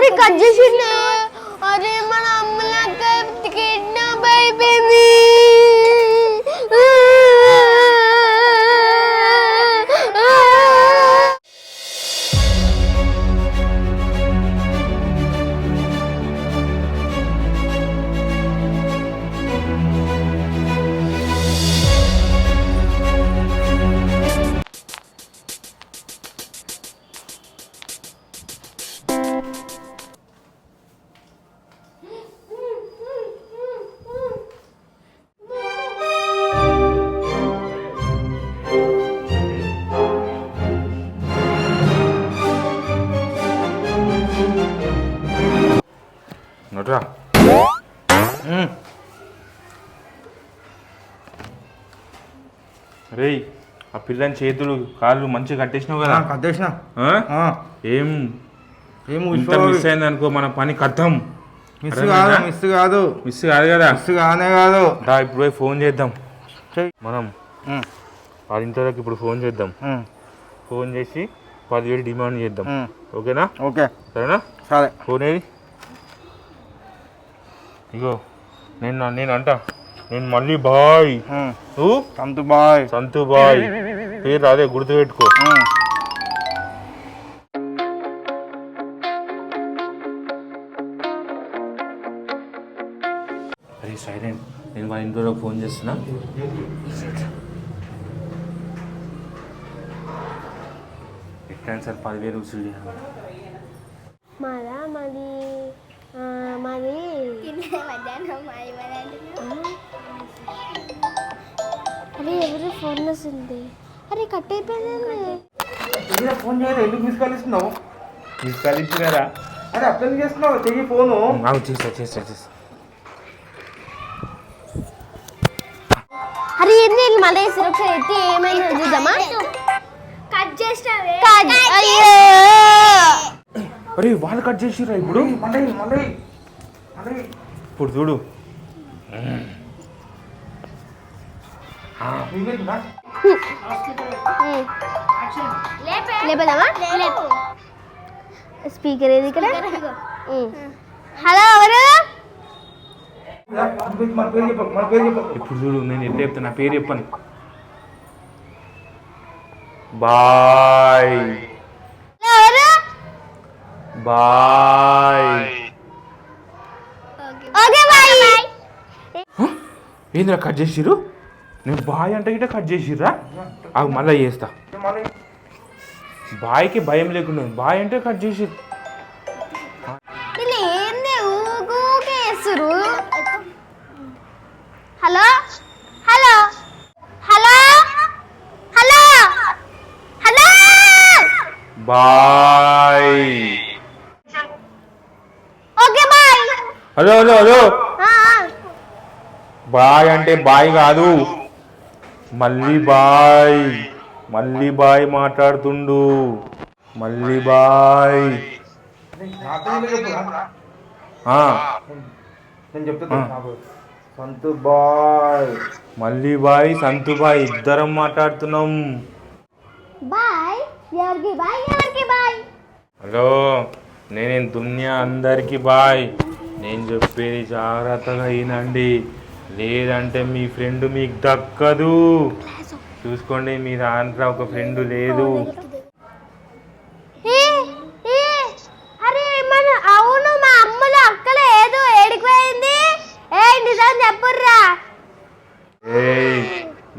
అరే కట్ చేసిండే. అరే మన అమ్మలక్క కిడ్నాప్ అయిపోయింది. పిల్లని చేతులు కాళ్ళు మంచిగా కట్టేసినావు కదా? కట్టేసిన? ఏం? ఏం మిస్ అయింది అనుకో మన పని కథం. మిస్ కాదు మిస్ కాదు. మిస్ కాదు కదా? మిస్ కానే కాదు. దా ఇప్పుడు పోయి ఫోన్ చేద్దాం. మనం వాళ్ళ ఇంట్లోకి ఇప్పుడు ఫోన్ చేద్దాం. ఫోన్ చేసి పదివేలు డిమాండ్ చేద్దాం. ఓకేనా? ఓకే. సరేనా? సరే. ఫోన్ ఏది? ఇగో నేను నేను అంట. నేను మళ్ళీ బాయ్. సంతు బాయ్. సంతు బాయ్. పేరు అదే గుర్తుపెట్టుకో. అరే సైలెంట్ నేను మా ఇంట్లో ఫోన్ చేస్తున్నా. ఎట్లా సార్ పదివేలు వసూలు చేయాలి. మాదా మాది మాది. అరే ఎవరు ఫోన్ వస్తుంది అరే కట్ అయిపోయింది ఫోన్ చేయలేదు ఎందుకు మిస్ కాల్ ఇస్తున్నావు? మీకు కలిసినారా అరే అట్లా ఎందుకు చేస్తున్నావు చెయ్యి ఫోను. నాకు చేస్తా చేస్తా చేస్తా. అరే ఏంది వీళ్ళు మళ్ళీ సురక్ష ఎత్తి ఏమైనా చూద్దామా? కట్ చేసినావే కట్. అయ్యో! అరే వాళ్ళు కట్ చేసిరా ఇప్పుడు? మళ్ళీ మళ్ళీ మళ్ళీ. ఇప్పుడు చూడు. నీకేంటినా? లేపదామా? స్పీకర్ ఏది ఇక్కడ. హలో ఎవరు? ఇప్పుడు చూడు నేను ఎట్లా చెప్తా నా పేరు చెప్పను. బాయ్. బాయ్. ఏంద్రా కట్ చేసిర్రు? నేను బాయ్ అంటే గిట్ట కట్ చేసిర్రా? అవి మళ్ళీ చేస్తా. బాయ్కి భయం లేకుండా. బాయ్ అంటే cut వేస్తురు hello? Hello? Hello? Hello? Hello? Bye. Okay bye. Hello hello hello. Bye అంటే బాయ్ కాదు. మళ్ళీ బాయ్. మళ్ళీ బాయ్ మాట్లాడుతుండు. మళ్ళీ బాయ్. నా పేరు చెప్పురా ఆ, నేను చెప్తా నాకు సంతు బాయ్. మళ్ళీ బాయ్ సంతు బాయ్. ఇద్దరం మాట్లాడుతున్నాం. బాయ్. ఎవరికి బాయ్? ఎవరికి బాయ్? హలో నేను దునియా అందరికి బాయ్. నేను చెప్పేది జాగ్రత్తగా వినండి. లేదంటే మీ ఫ్రెండ్ మీకు దక్కదు. చూసుకోండి మీ దాంట్లో ఒక ఫ్రెండ్ లేదు.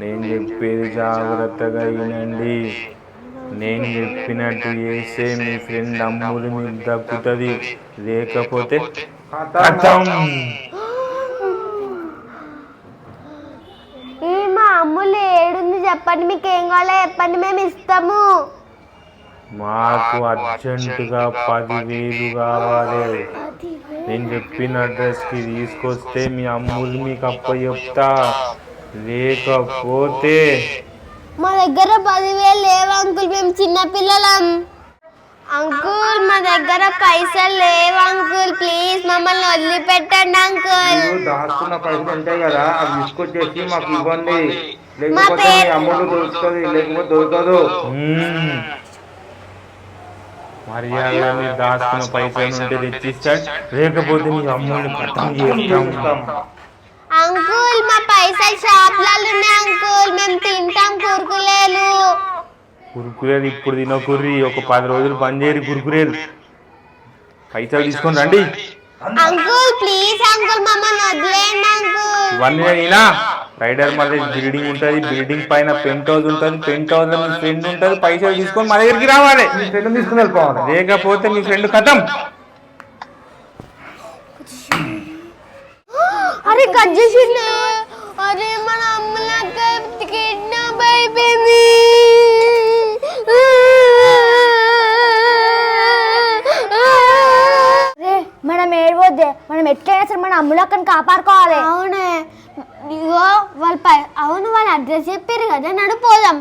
నేను చెప్పేది జాగ్రత్తగా వినండి. నేను చెప్పినట్టు చేస్తే మీ ఫ్రెండ్ అమ్ములు మీకు దక్కుతుంది. లేకపోతే కథం ఏ మా అమ్ములు ఏడుంది చెప్పండి మీకు ఏం కావాలో చెప్పండి మేము ఇస్తాము. మాకు అర్జెంటుగా పదివేలు కావాలి. నేను చెప్పిన అడ్రస్కి తీసుకొస్తే మీ అమ్ములు మీకు అప్ప చెప్తా. లేకపోతే మా దగ్గర పదివేలు లేవు అంకుల్. మేము చిన్న పిల్లలం. అంకుల్ మా దగ్గర పైసలు లేవు అంకుల్. ప్లీజ్ మమ్మల్ని వదిలిపెట్టండి అంకుల్. దాచుకున్న పైసలు ఉంటాయి కదా అవి తీసుకొచ్చేసి మాకు ఇవ్వండి. లేకపోతే అమౌంట్ దొరుకుతుంది లేకపోతే దొరకదు. మర్యాద మీరు దాచుకున్న పైసలు ఉంటే తెచ్చిస్తాడు. లేకపోతే మీ అమ్మని కథం చేస్తాం. అంకుల్ మా పైసలు షాప్లలో ఉన్నాయి అంకుల్. మేము తింటాం కురుకులేలు. కురుకురేలు ఇప్పుడు తినకుర్రి ఒక పది రోజులు బంద్ చేయరు కురుకురేలు పైసలు తీసుకొని రండి. అంకుల్ ప్లీజ్ అంకుల్ మమ్మల్ని వదిలేయండి అంకుల్. ఇవన్నీ రైడర్ మళ్ళీ బిల్డింగ్ ఉంటుంది బిల్డింగ్ పైన పెంట్ హౌస్ ఉంటుంది పెంట్ హౌస్ మీ ఫ్రెండ్ ఉంటుంది పైసలు తీసుకొని మా దగ్గరికి రావాలి. మీ ఫ్రెండ్ తీసుకుని వెళ్ళిపోవాలి. లేకపోతే మీ ఫ్రెండ్ కథం. అరే కట్ చేసిండు. అరే మన అమ్మలక్క కిడ్నాప్ అయిపోయింది. మనం ఏడవద్దే మనం ఎట్లయినా సరే మన అమ్ములక్కని కాపాడుకోవాలి. అవునే. ఇగో వాళ్ళ పై అవును వాళ్ళ అడ్రస్ చెప్పారు కదా నడిపోదాం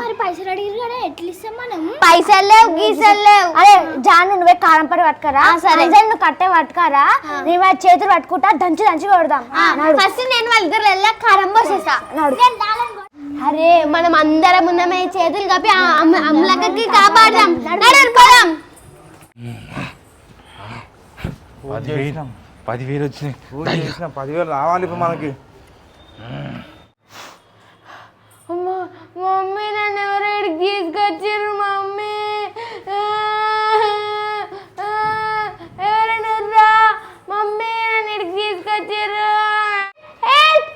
మరి పైసలు అడిగారు కదా ఎట్లా ఇస్తాం మనం? పైసలు లేవు గీసలు లేవు. అరే జాను నువ్వే కారం పడి పట్టుకరా? సరే. నువ్వు కట్టే పట్టుకరా? నేను వాడి చేతులు పట్టుకుంటా దంచి దంచి కొడదాం. ఫస్ట్ నేను వాళ్ళిద్దరు వెళ్ళా కారం పోసేస్తా. అరే మనం అందరం ఉన్నామే చేతులు కప్పి అమ్మలక్కకి కాపాడదాం. నడు. పోదాం. పదివేలు పదివేలు వచ్చినాయి. పదివేలు రావాలి ఇప్పుడు మనకి. మమ్మీ నన్ను ఎవరు ఇక్కడికి తీసుకొచ్చారు మమ్మీ ఎవరైనా రా మమ్మీ నన్ను ఇక్కడికి తీసుకొచ్చారు Help!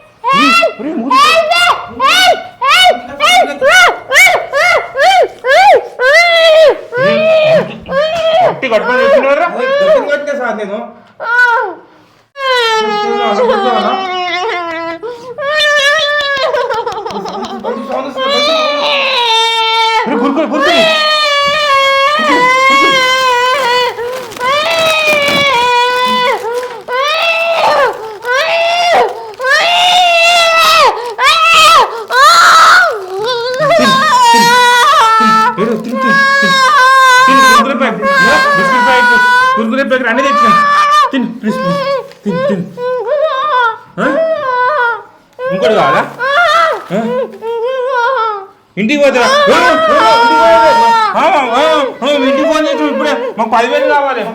ఇంటికి పోతారా ఆ, ఆ, ఇంటికి పోతారా? ఆ, ఆ, ఆ, ఇంటికి ఫోన్ చేసి ఇప్పుడే మాకు పదివేలు కావాలి ఆ,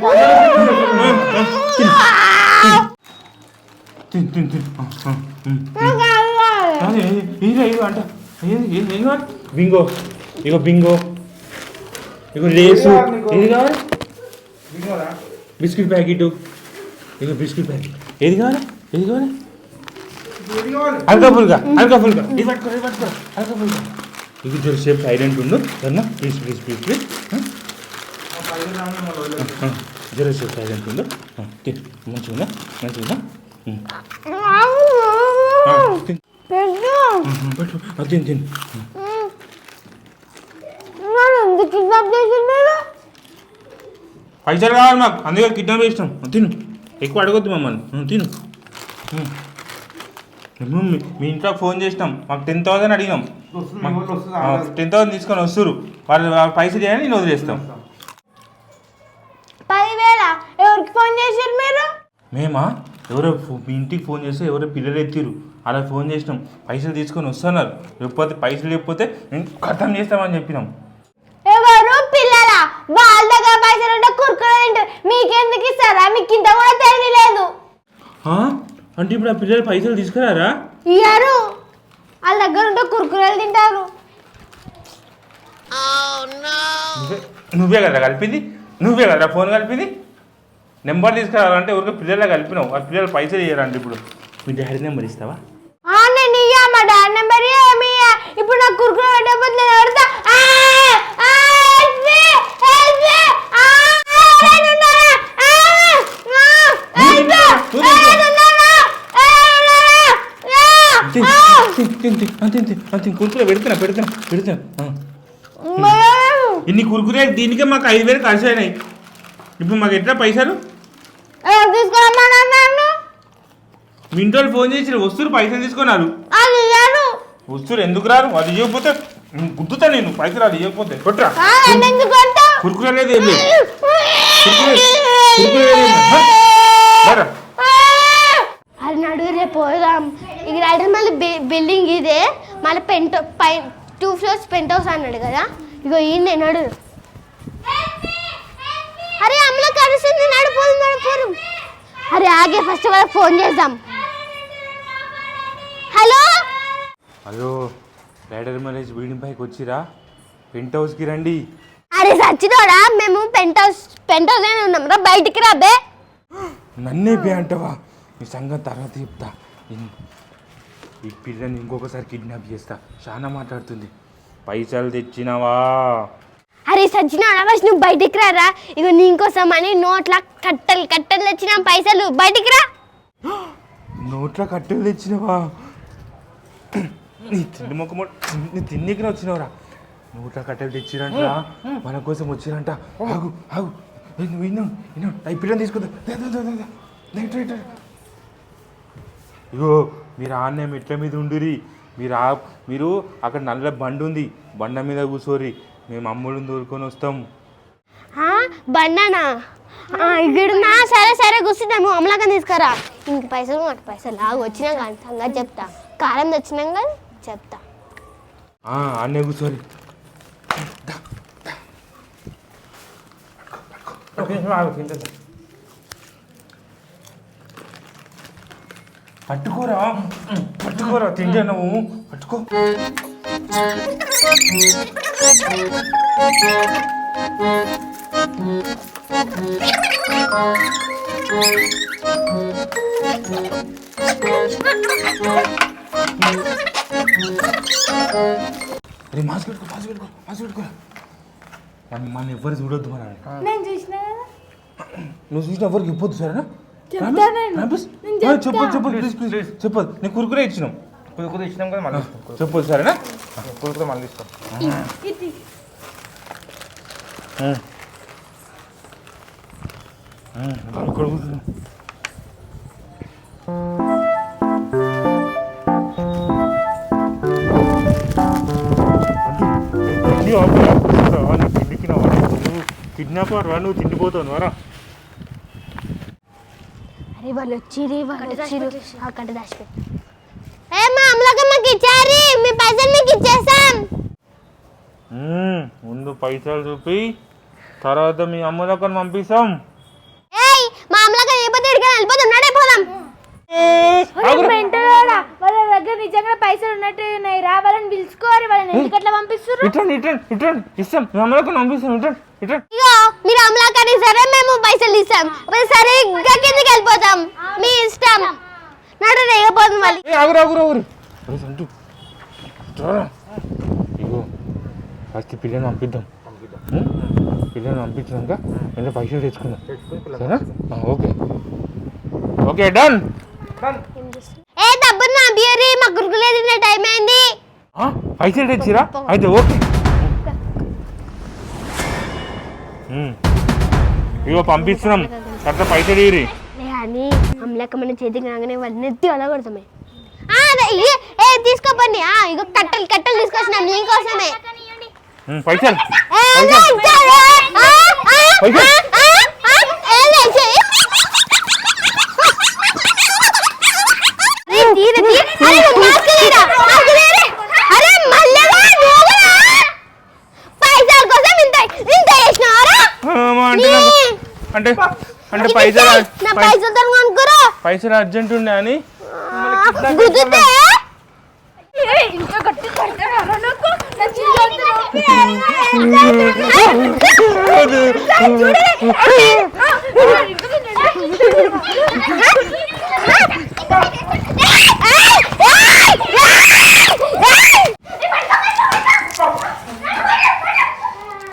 ఆ, తిను. తిను తిను తిను ఆ, ఆ, ఉమ్. అదే, ఇదిగో, ఇదిగో అంట ఏది, ఏది, ఏది కావాలి? బింగో ఇగో బింగో ఇగో లేసు ఏది కావాలి బిస్కెట్ ప్యాకెట్ ఇగో బిస్కెట్ ప్యాకెట్ ఏది కావాలి ఏది కావాలి అల్కా ఫుల్గా అల్కా ఫుల్గా ఇది పట్టుకో ఇది పట్టుకో అల్కా ఫుల్గా ఇది జరసేపు సైలెంట్ ఉండు. అన్న ప్లీజ్ ప్లీజ్ ప్లీజ్ ప్లీజ్ జరసేపు సైలెంట్ ఉండు. మంచిగా మంచిగా ఉమ్. ఆ, తిను తిను. చేసిండు పైసలు కావాలి మాకు. అందుకే కిడ్నాప్ చేసినాం. తిను. ఎక్కువ అడగొద్దు మమ్మల్ని. తిను. మేము మీ- మీ ఇంట్లో ఫోన్ చేసినాం. మాకు టెన్ థౌసండ్ అడిగినాం. టెన్ థౌసండ్ తీసుకొని వస్తారు వాళ్ళు వాళ్ళు పైసలు చేయాలి నేను వదిలేస్తాం పదివేల? ఎవరికి ఫోన్ చేశారు మీరు? మేమా? ఎవరో మీ ఇంటికి ఫోన్ చేస్తే ఎవరో పిల్లలు ఎత్తిరు అలా ఫోన్ చేసినాం. పైసలు తీసుకొని వస్తున్నారు. లేకపోతే పైసలు లేకపోతే మేము ఖతం చేస్తామని చెప్పినాం. ఎవరు? పిల్లల? వాళ్ళ దగ్గర పైసలు ఉంటే కురుకులు తింటారు. మీకెందుకు ఇస్తారా? మీకు ఇంత కూడా తెలియలేదు. ఆ? అంటే ఇప్పుడు ఆ పిల్లలు పైసలు తీసుకురారా? ఇయ్యారు. వాళ్ళ దగ్గర ఉంటే కురుకులు తింటారు. నువ్వే నువ్వే కదా కలిపింది? నువ్వే కదా ఫోన్ కలిపింది? నెంబర్ తీసుకురావాలంటే ఎవరికి పిల్లలు కలిపినావు. ఆ పిల్లలు పైసలు ఇయ్యారంటే ఇప్పుడు. మీ డాడీ నెంబర్ ఇస్తావా? ఆ, నేను ఇయ్యా మా డాడీ నెంబర్ ఇయ్యా. ఇప్పుడు నాకు కురుకులు పెట్టకపోతే నేను ఎవరితో ఆ, ఆ, help me, help me, ఆ, ఎవరైనా ఉన్నారా? ఆ, ఆ, help me, ఎవరైనా ఉన్నారా? ఎవరైనా ఉన్నారా? ఆ, తిన్, ఆ. తిన్, తిన్, తిన్, తిన్, కురుకురే పెడుతున్నా పెడుతున్నా. పెడుతున్నా ఇన్ని కురుకురే దీనికే మాకు ఐదు వేలు ఖర్చు అయినాయి. ఇప్పుడు మాకు ఎట్లా పైసలు? ఎవరు తీసుకురమ్మన్నారు నన్ను? మీ ఇంట్లో వాళ్ళు ఫోన్ చేసి వస్తురు పైసలు తీసుకున్నారు. వస్తురు ఎందుకు రారు? అది ఇవ్వకపోతే గుద్దుతా నేను పైసలు అది ఇవ్వకపోతే కొట్రా? కురుకురే లేదు ఏం లేదు ఏం. అది రేపు పోదాం. ఇక రైడర్ మళ్ళీ బిల్డింగ్ ఇదే. మళ్ళీ పెంట్ పై టూ ఫ్లోర్స్ పెంట్ హౌస్ అన్నాడు కదా. ఇగో ఈయన నడు. తడుస్తుంది నడుపురు నడుపురు అరే ఆగే ఫస్ట్ వాళ్ళకి ఫోన్ చేద్దాం. Hello? Hello rider marriage building పైకి వచ్చిరా? పెంట్ హౌస్కి రండి. అరే సచ్చినోడా మేము పెంట్ హౌస్ పెంట్ హౌస్లోనే ఉన్నాం. రా బయటికి రాబే నన్నే బే అంటావా? ఈ సంగతి తర్వాత చెప్తా. ఈ పిల్లని ఇంకొకసారి కిడ్నాప్ చేస్తా. చాలా మాట్లాడుతుంది. పైసలు తెచ్చినావా? అరే సచ్చినోడా ఫస్ట్ నువ్వు బయటికి రారా. ఇగో నీకోసం అని నోట్ల కట్టలు కట్టలు తెచ్చినాం పైసలు. బయటికి రా. నోట్లో కట్టెలు తెచ్చినావా? నీ తిండి మొక్క నీ తిన్నికిన వచ్చినావురా? నోట్లో కట్టెలు తెచ్చిరంట మన కోసం వచ్చిరంట. ఆగు ఆగు. నువ్వు విన్నావు విన్నావు తీసుకుందా. ఇగో మీరు ఆన్నే మెట్ల మీద ఉండురి. మీరు ఆ మీరు అక్కడ నల్ల బండి ఉంది. బండ మీద కూర్చోరి మేము అమ్ముడిని తోలుకొని వస్తాం. ఆ, బండనా? ఆ, ఇక్కడున్నా సరే సరే కూర్చుందాము. అమలాగా తీసుకురా. ఇంక పైసలు నాకు పైసలు లాగు వచ్చినా కానీ సంగతి చెప్తా. కారం తెచ్చినాక చెప్తా. ఆ, ఆన్నే కూర్చోరి. ఓకే, ఆగు, పట్టుకోరా. పట్టుకోరా తింటే నువ్వు. పట్టుకో. అరే మాస్క్ పెట్టుకో మాస్క్ పెట్టుకో మాస్క్ పెట్టుకో. మన ఎవ్వరు చూడొద్దు మన నేను చూసిన నువ్వు చూసిన ఎవరికి ఇవ్వద్దు సరేనా? చెప్పొద్దు చెప్పొద్దు ప్లీజ్ ప్లీజ్ చెప్పొద్దు నేను కురుకురే ఇచ్చినాం. కుదుకుదు ఇచ్చినాం కదా మళ్ళీ ఇస్తాం. చెప్పొద్దు సరేనా? కుదుకుదు మళ్ళీ ఇస్తాం. ఉం. ఉం, ఇక్కడ కూర్చో. తిండి ఆపురా, కూర్చోరా, నీ తిండికి నా వాడు. నువ్వు కిడ్నాపర్ రా నువ్వు తిండిపోతావు రా అరే వాళ్ళు వచ్చిరి వాళ్ళు వచ్చిరు అక్కడ దాచిపెట్టు. ఏ మా అమలాగా మాకు ఇచ్చారి మీ పైసలు మీకు ఇచ్చేస్తాం. ఉమ్, ముందు పైసలు చూపి తర్వాత మీ అమ్మలకి పంపిస్తాం. ఏయ్ మా అమలాగా ఏ పద్ధతి ఇడికి వెళ్ళిపోతాం నడే పోదాం. వాళ్ళ దగ్గర నిజంగా పైసలు ఉన్నట్టు ఉన్నాయి రా వాళ్ళని పిలుచుకోరు వాళ్ళని ఎందుకు అట్లా పంపిస్తున్నారు ఇట్రండి ఇట్రండి ఇట్రండి ఇస్తాం. మీ అమ్మలకి పంపిస్తాం ఇగో మీరు అమలాకాని సరే మేము పైసలు ఇస్తాం మరి సరిగ్గా కిందకి వెళ్ళిపోతాం. మీ ఇష్టం. నడు రేగపోతుంది మళ్ళీ. ఏ ఆగురు ఆగురు అరే ఇగో ఫస్ట్ పిల్లని పంపిద్దాం. ఉం? పిల్లని పంపించినాక పైసలు తెచ్చుకుందాం సరేనా? ఆ, ఓకే. Okay done. ఏ డబ్బులు నా బియరి మా గురుకులే తినే టైం అయింది ఆ, పైసలు తెచ్చిరా? అయితే ఓకే. ఇగో పంపిస్తున్నాం. కరెక్ట్ పైసలు ఇరి అని అమలక్క మన చేతికి రాగానే వాళ్ళు నెత్తి అలా కొడతామే. ఏ తీసుకోపండి. ఆ, ఇగో కట్టలు కట్టలు తీసుకొచ్చినాం. నీకోసమే. పైసలు. పైసలు. ఆ, ఆ, ఆ, ఏ, లే, ఇచ్చేయ్. అరే, తీరే, తీరే. అరే, నువ్వు మాస్క్ తీయరా, మాస్క్ తీయరే. అరే, మల్లెలా, నువ్వురా? పైసల కోసం ఇంత ఇంత చేసినావారా ఆ, అంటే నాకు- అంటే అంటే పైసలు పైసలు అనుకోరా పైసలు అర్జెంట్ ఉండే అని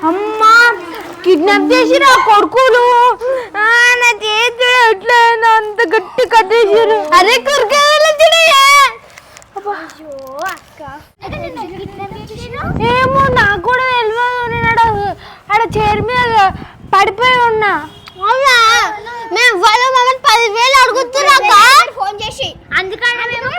అమ్మా కిడ్నాప్ చేసిరు కొడుకులు ఆ, నా చేతులు ఎట్లా అయిందో అంత గట్టి కట్టేసారు అరే కుర్కాయలు చూడయ్యా ఏమో నాకు కూడా తెలియదు నేను ఆడ చైర్ మీద పడిపోయి ఉన్నా. అవునా? మేము వాళ్ళు మమ్మల్ని పదివేలు అడుగుతున్నాక ఫోన్ చేసి. అందుకని మేము